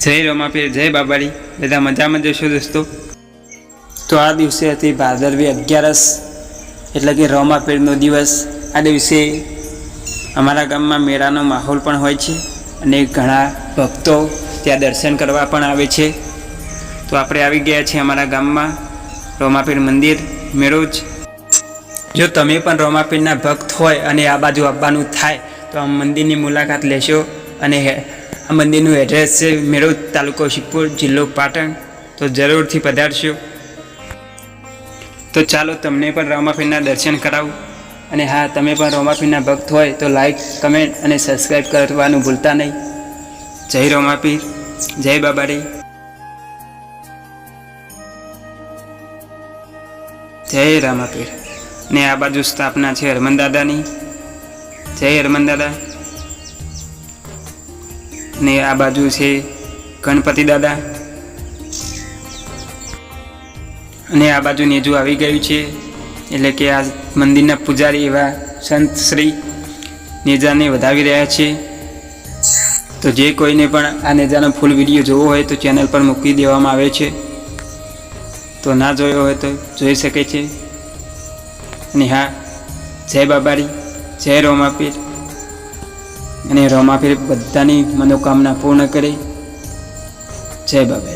જય રમાપીર, જય બાબાડી. બધા મજામાં જશો દોસ્તો? તો આ દિવસે હતી ભાદરવી અગિયારસ, એટલે કે રોમાપીરનો દિવસ. આ દિવસે અમારા ગામમાં મેળાનો માહોલ પણ હોય છે અને ઘણા ભક્તો ત્યાં દર્શન કરવા પણ આવે છે. તો આપણે આવી ગયા છીએ અમારા ગામમાં. રોમાપીર મંદિર, મેળો જ. જો તમે પણ રોમાપીરના ભક્ત હોય અને આ બાજુ આવવાનું થાય, તો આ મંદિરની મુલાકાત લેશો અને આ મંદિરનું એડ્રેસ છે મેળોદ તાલુકો શિવપુર, જિલ્લો પાટણ. તો જરૂરથી પધારશો. તો ચાલો તમને પણ રોમાપીરના દર્શન કરાવું. અને હા, તમે પણ રોમાપીરના ભક્ત હોય તો લાઈક કમેન્ટ અને સબસ્ક્રાઈબ કરવાનું ભૂલતા નહીં. જય રોમાપીર જય બાબાડી. જય રામાપીર ને આ બાજુ સ્થાપના છે હરમન દાદાની. જય હરમન દાદા. ને આ બાજુ છે ગણપતિ દાદા. અને આ બાજુ નેજુ આવી ગયું છે. એટલે કે આ મંદિરના પૂજારી એવા સંત શ્રી નેજાને વધાવી રહ્યા છે. તો જે કોઈને પણ આ નેજાનો ફૂલ વીડિયો જોવો હોય તો ચેનલ પર મૂકી દેવામાં આવે છે. તો ના જોયો હોય તો જોઈ શકે છે. અને હા, જય બાબારી, જય રોમાપીર. અને રોમાપીર બધાની મનોકામના પૂર્ણ કરે. જય બાબા.